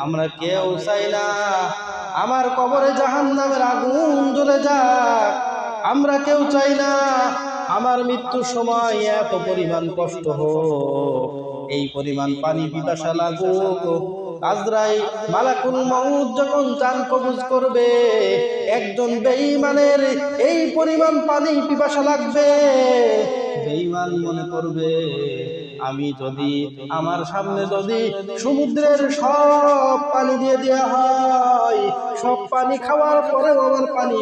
আমরা কেউ চাই না। আমার কবরে জাহান নামের আগুন জ্বলে যাক। আমরা কেউ চাই না। আমার মৃত্যুর সময় এত পরিমাণ কষ্ট হোক। এই পরিমাণ পানি পিপাসা লাগুক। আজরাই মালাকুল মউত যখন চান কবুজ করবে, একজন বেঈমানের এই পরিমাণ পানি পিপাসা লাগবে। বেঈমান মনে করবে আমি যদি আমার সামনে যদি সমুদ্রের সব পানি দিয়ে দেওয়া হয়, সব পানি খাওয়ার পরেও আমার পানি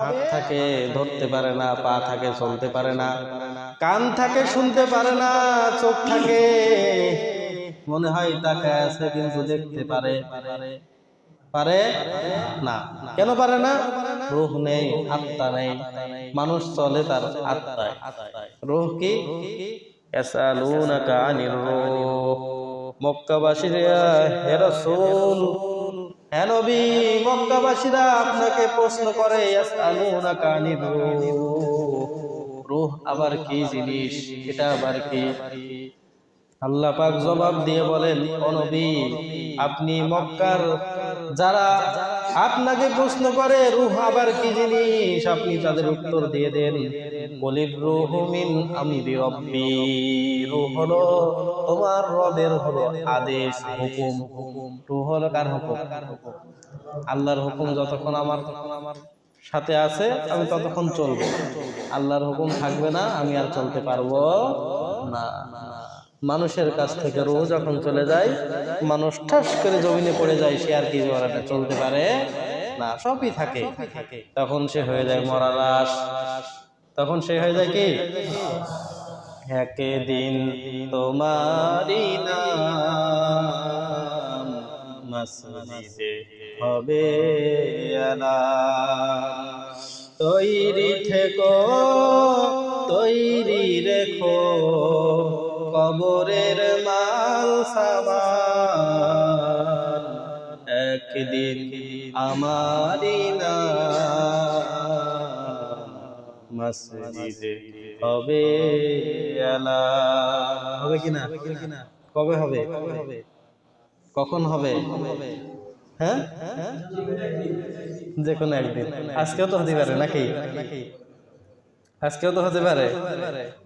হাত থাকে, ধরতে পারে না, পা থাকে, চলতে পারে না, কান থাকে, শুনতে পারে না, চোখ থাকে। মনে হয় তাকে আছে কিন্তু দেখতে পারে। পারে না। কেন পারে না? রুহ নেই, আত্মা নেই। মানুষ চলে তার আত্মায়। রুহ কি? ইয়াসালুনাকা আনির রূহ মক্কাবাসীরা হে রাসূল হে নবী মক্কাবাসীরা আপনাকে প্রশ্ন করে ইয়াসালুনাকা আনির রূহ? রূহ আবার কি জিনিস? এটা আবার কি? আল্লাহ পাক জবাব দিয়ে বলেন ও নবী আপনি মক্কার যারা আপনাকে প্রশ্ন করে, রুহ আবার কি জিনিস? আপনি তাদের উত্তর দিয়ে দেন, বলির রুহ মিন আমরি রব্বি। রুহ হলো তোমার রবের হলো আদেশ, হুকুম। রুহ হলো কার হুকুম? আল্লাহর হুকুম যতক্ষণ আমার সাথে আছে, আমি ততক্ষণ চলবো। আল্লাহর হুকুম থাকবে না, আমি আর চলতে পারব না। মানুষের কাছ থেকে রোজ যখন চলে যায়, মানুষ ঠাস করে জমিনে পড়ে যায়, সে আর কি জোয়ারাটা চলতে পারে? না, সবই থাকে। তখন সে হয়ে যায় মরা লাশ তখন সে হয়ে যায় কি? একদিন তোমারি হবে তৈরি থেকো, তৈরি রেখো। কবরের মাল সামান একদিন আমারি না মসজিদে হবে আলা। হবে কিনা কবে হবে? কখন হবে? হ্যাঁ? যে কোনো একদিন। আজকেও তো হতে পারে নাকি? আজকেও তো হতে পারে।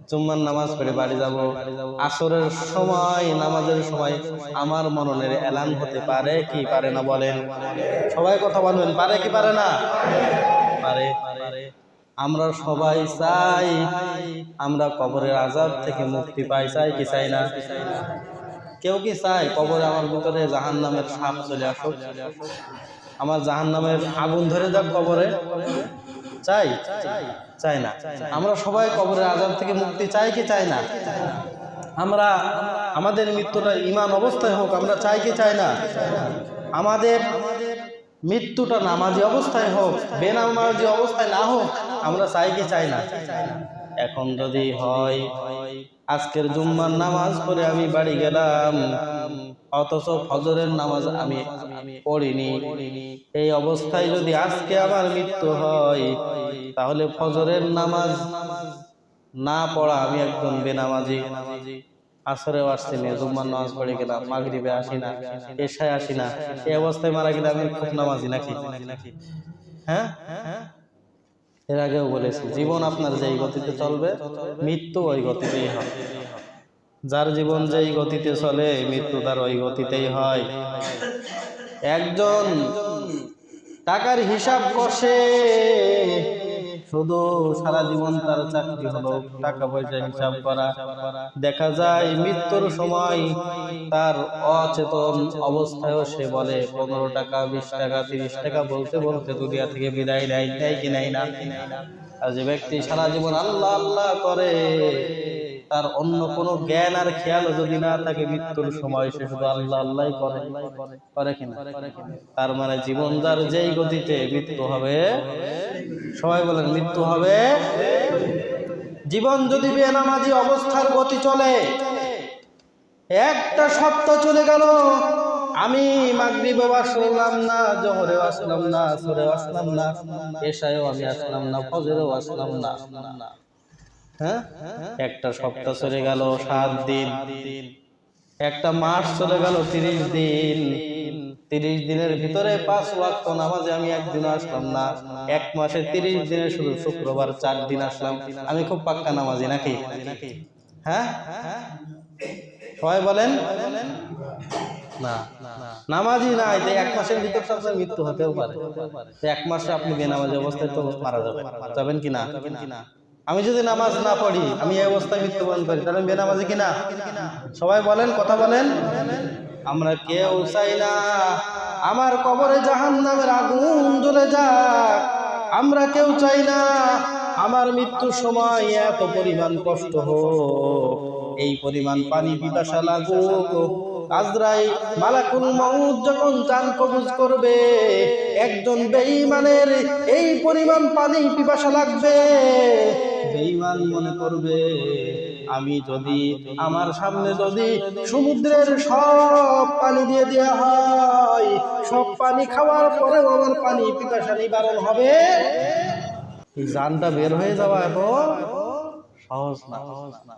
জুম্মার নামাজ পড়ে বাড়ি যাব। আসরের সময়, নামাজের সময় আমার মননের এলান হতে পারে কি পারে না বলেন? সবাই কথা বলবেন, পারে কি পারে না? পারে আমরা সবাই চাই, আমরা কবরের আজাব থেকে মুক্তি পাই, চাই কি চাই না? কেউ কি চায় কবরে আমার ভিতরে জাহান নামের সাপ চলে আসুক? আমার জাহান নামের আগুন ধরে যাক কবরে। চাই? চাই না। আমরা সবাই কবরের আজাদ থেকে মুক্তি চাই কি চাই না? আমরা আমাদের মৃত্যুটা ইমান অবস্থায় হোক, আমরা চাই কি চাই না? আমাদের মৃত্যুটা নামাজি অবস্থায় হোক, বেনামাজি অবস্থায় না হোক, আমরা চাই কি চাই না? এখন যদি হয়, আজকের জুম্মার নামাজ পড়ে আমি বাড়ি গেলাম। অথচ ফজরের নামাজ আমি পড়িনি। এই অবস্থায় যদি আজকে আমার মৃত্যু হয়, তাহলে ফজরের নামাজ না পড়া আমি একজন বেনামাজি। আসরেও আসছি না, জুম্মার নামাজ পড়ে গেলাম, মাগরিবে আসি না এশায় আসি না। এই অবস্থায় মারা গেলে আমি খুব নামাজি নাকি? হ্যাঁ হ্যাঁ? এর আগেও বলেছি, জীবন আপনার যেই গতিতে চলবে, মৃত্যু ওই গতিতেই হয় যার জীবন যেই গতিতে চলে, মৃত্যু তার ওই গতিতেই হয়। একজন টাকার হিসাব কষে শুধু সারা জীবন তার চাকরি হলো, টাকা পয়সা হিসাব করা। দেখা যায়, মৃত্যুর সময় তার অচেতন অবস্থায়ও সে বলে, পনেরো টাকা, বিশ টাকা, তিরিশ টাকা বলতে বলতে দুনিয়া থেকে বিদায় নেয় নেয় কি নেয় না? আর যে ব্যক্তি সারা জীবন আল্লাহ আল্লাহ করে তার অন্য কোনো জ্ঞান আর খেয়াল যদি না থাকে, মৃত্যুর সময় সে শুধু আল্লাহ আল্লাহ করে। করে কিনা তার মানে জীবন যার যেই গতিতে মৃত্যু হবে, সবাই বলেন, মৃত্যু হবে। জীবন যদি বেনামাজি অবস্থার গতি চলে, একটা সপ্তাহ চলে গেল, আমি মাগরিবে আসলাম না জোহরে আসলাম না আসরে আসলাম না, এশায়ও আমি আসলাম না, ফজরেও আসলাম না। হ্যাঁ? একটা সপ্তাহ চলে গেল, সাত দিন। একটা মাস চলে গেল, তিরিশ দিন। তিরিশ দিনের ভিতরে পাঁচ ওয়াক্ত নামাজে আমি একদিন আসলাম না। এক মাসে তিরিশ দিনে শুধু শুক্রবার, চার দিন আসলাম। আমি খুব পাক্কা নামাজি নাকি? হ্যাঁ? সবাই বলেন? না। নামাজি না, এই যে এক মাসের ভিতর মৃত্যু হতেও পারে। এক মাসে আপনি বেনামাজি অবস্থায় তো মারা যাবেন। যাবেন কি না? আমি যদি নামাজ না পড়ি, আমি এই অবস্থায় মৃত্যুবরণ করি। তাহলে আমি বেনামাজি কিনা? সবাই বলেন, কথা বলেন। আমরা কেউ চাই না। আমার কবরে জাহান নামের আগুন জ্বলে যাক। আমরা কেউ চাই না। আমার মৃত্যুর সময় এত পরিমাণ কষ্ট হোক। এই পরিমাণ পানি পিপাসা লাগুক। আজরাই মালাকুল মউত যখন চান কবুজ করবে, একজন বেঈমানের এই পরিমাণ পানি পিপাসা লাগবে। বেঈমান মনে করবে। আমি যদি আমার সামনে যদি সমুদ্রের সব পানি দিয়ে দেওয়া হয় সব পানি খাওয়ার পরে আমার পানি পিপাসা নিবারণ হবে। জানটা বের হয়ে যাওয়া এত সহজ না। সহজ না।